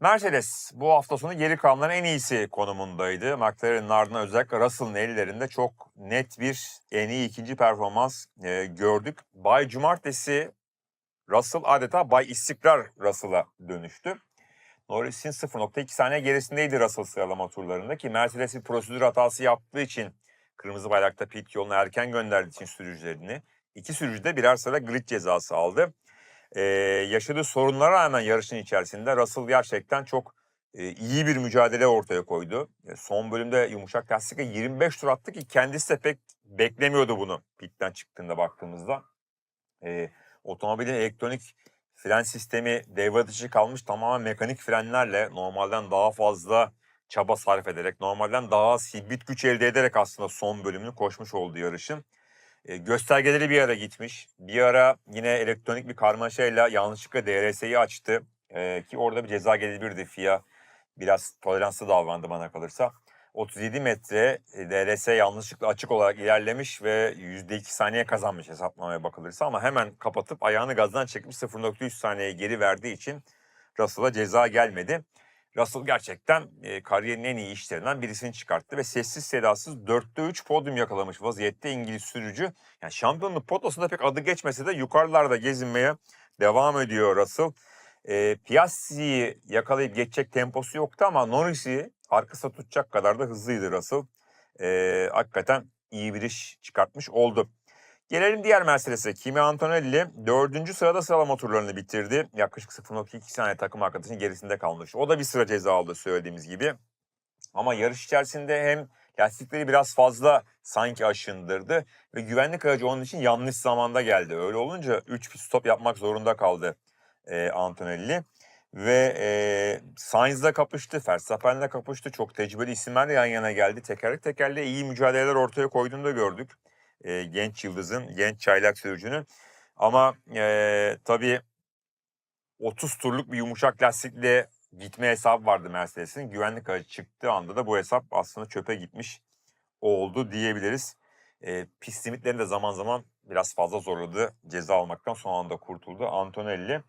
Mercedes bu hafta sonu geri kalanların en iyisi konumundaydı. McLaren'ın ardından özellikle Russell'ın ellerinde çok net bir en iyi ikinci performans e, gördük. Bay Cumartesi Russell adeta Bay İstikrar Russell'a dönüştü. Norris'in 0.2 saniye gerisindeydi Russell sıralama turlarında ki Mercedes bir prosedür hatası yaptığı için kırmızı bayrakta pit yoluna erken gönderdiği için sürücülerini iki sürücü de birer sıra grid cezası aldı. Ee, yaşadığı sorunlara rağmen yarışın içerisinde Russell gerçekten çok e, iyi bir mücadele ortaya koydu. E, son bölümde yumuşak lastikle 25 tur attı ki kendisi de pek beklemiyordu bunu pitten çıktığında baktığımızda. E, otomobilin elektronik fren sistemi devre dışı kalmış tamamen mekanik frenlerle normalden daha fazla çaba sarf ederek, normalden daha az hibrit güç elde ederek aslında son bölümünü koşmuş oldu yarışın. E, göstergeleri bir ara gitmiş. Bir ara yine elektronik bir karmaşayla yanlışlıkla DRS'yi açtı. E, ki orada bir ceza gelebilirdi. FIA biraz toleranslı davrandı bana kalırsa. 37 metre e, DRS yanlışlıkla açık olarak ilerlemiş ve %2 saniye kazanmış hesaplamaya bakılırsa ama hemen kapatıp ayağını gazdan çekmiş 0.3 saniye geri verdiği için Russell'a ceza gelmedi. Russell gerçekten e, kariyerinin en iyi işlerinden birisini çıkarttı ve sessiz sedasız 4'te 3 podyum yakalamış vaziyette İngiliz sürücü. Yani şampiyonluk potosunda pek adı geçmese de yukarılarda gezinmeye devam ediyor Russell. E, Piastri'yi yakalayıp geçecek temposu yoktu ama Norris'i arkasına tutacak kadar da hızlıydı Russell. E, hakikaten iyi bir iş çıkartmış oldu. Gelelim diğer Mercedes'e. Kimi Antonelli dördüncü sırada sıralama turlarını bitirdi. Yaklaşık 0.2 saniye takım arkadaşının gerisinde kalmış. O da bir sıra ceza aldı söylediğimiz gibi. Ama yarış içerisinde hem lastikleri biraz fazla sanki aşındırdı ve güvenlik aracı onun için yanlış zamanda geldi. Öyle olunca 3 pit stop yapmak zorunda kaldı e, Antonelli. Ve e, Sainz'la kapıştı, Verstappen'le kapıştı. Çok tecrübeli isimler yan yana geldi. Tekerlek tekerleğe iyi mücadeleler ortaya koyduğunu da gördük e, genç yıldızın, genç çaylak sürücünün. Ama e, tabii 30 turluk bir yumuşak lastikle gitme hesabı vardı Mercedes'in. Güvenlik aracı çıktığı anda da bu hesap aslında çöpe gitmiş oldu diyebiliriz. E, pist limitlerini de zaman zaman biraz fazla zorladı. Ceza almaktan son anda kurtuldu Antonelli.